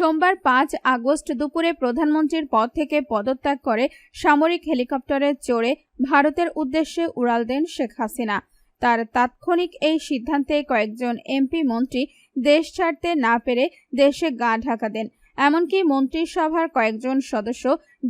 সোমবার পাঁচ আগস্ট দুপুরে প্রধানমন্ত্রীর পদ থেকে পদত্যাগ করে সামরিক হেলিকপ্টারে চড়ে ভারতের উদ্দেশ্যে উড়াল দেন শেখ হাসিনা। তার তাৎক্ষণিক এই সিদ্ধান্তে কয়েকজন এমপি মন্ত্রী দেশ ছাড়তে না পেরে দেশে গা ঢাকা দেন। এমনকি মন্ত্রিসভার কয়েকজন সদস্য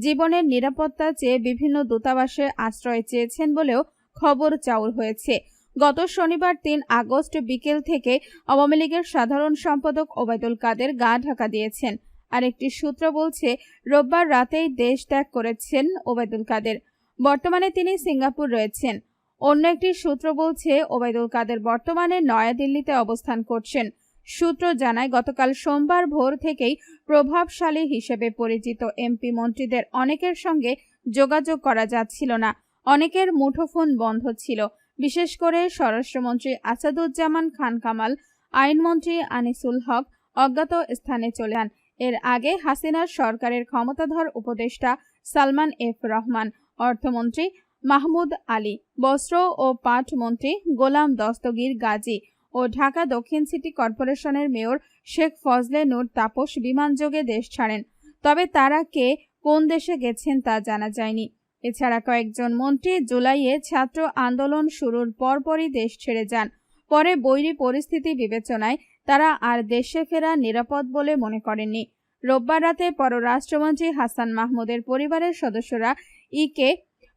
জীবনের নিরাপত্তা চেয়ে বিভিন্ন দূতাবাসে আশ্রয় চেয়েছেন বলেও খবর চাউর হয়েছে। গত শনিবার তিন আগস্ট বিকেল থেকে আওয়ামী লীগের সাধারণ সম্পাদক ওবায়দুল কাদের গা ঢাকা দিয়েছেন। আর একটি সূত্র বলছে, রোববার রাতেই দেশ ত্যাগ করেছেন ওবায়দুল কাদের। বর্তমানে তিনি সিঙ্গাপুর রয়েছেন। অন্য একটি সূত্র বলছে, ওবায়দুল কাদের বর্তমানে নয়াদিল্লিতে অবস্থান করছেন। সূত্র জানায়, গতকাল সোমবার ভোর থেকেই প্রভাবশালী হিসেবে পরিচিত এমপি মন্ত্রীদের অনেকের সঙ্গে যোগাযোগ করা যাচ্ছিল না। অনেকের মুঠোফোন বন্ধ ছিল। বিশেষ করে স্বরাষ্ট্রমন্ত্রী আসাদুজ্জামান খান কামাল, আইনমন্ত্রী আনিসুল হক অজ্ঞাত স্থানে চলে যান। এর আগে হাসিনার সরকারের ক্ষমতাধর উপদেষ্টা সালমান এফ রহমান, অর্থমন্ত্রী মাহমুদ আলী, বস্ত্র ও পাট মন্ত্রী গোলাম দস্তগীর গাজী ও ঢাকা দক্ষিণ সিটি কর্পোরেশনের মেয়র শেখ ফজলে নূর তাপস বিমানযোগে দেশ ছাড়েন। তবে তারা কে কোন দেশে গেছেন তা জানা যায়নি। এছাড়া কয়েকজন মন্ত্রী জুলাইয়ে ছাত্র আন্দোলন শুরুর পরপরই দেশ ছেড়ে যান। পরে বৈরী পরিস্থিতি বিবেচনায় তারা আর দেশে ফেরা নিরাপদ বলে মনে করেননি। রোববার রাতে পররাষ্ট্রমন্ত্রী হাসান মাহমুদের পরিবারের সদস্যরা ইকে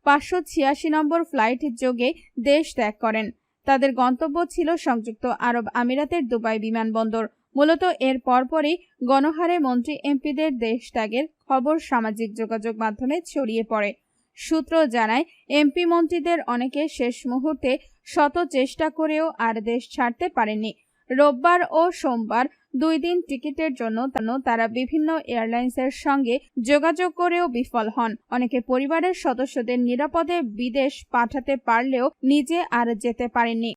পাঁচশো ছিয়াশি নম্বর ফ্লাইট যোগে দেশ ত্যাগ করেন। তাদের গন্তব্য ছিল সংযুক্ত আরব আমিরাতের দুবাই বিমানবন্দর। মূলত এর পরপরই গণহারে মন্ত্রী এমপিদের দেশ ত্যাগের খবর সামাজিক যোগাযোগ মাধ্যমে ছড়িয়ে পড়ে। সূত্র জানায়, এমপি মন্ত্রীদের অনেকে শেষ মুহূর্তে শত চেষ্টা করেও আর দেশ ছাড়তে পারেননি রোববার ও সোমবার দুই দিন টিকিটের জন্য তারা বিভিন্ন এয়ারলাইন্সের সঙ্গে যোগাযোগ করেও বিফল হন। অনেকে পরিবারের সদস্যদের নিরাপদে বিদেশ পাঠাতে পারলেও নিজে আর যেতে পারেননি।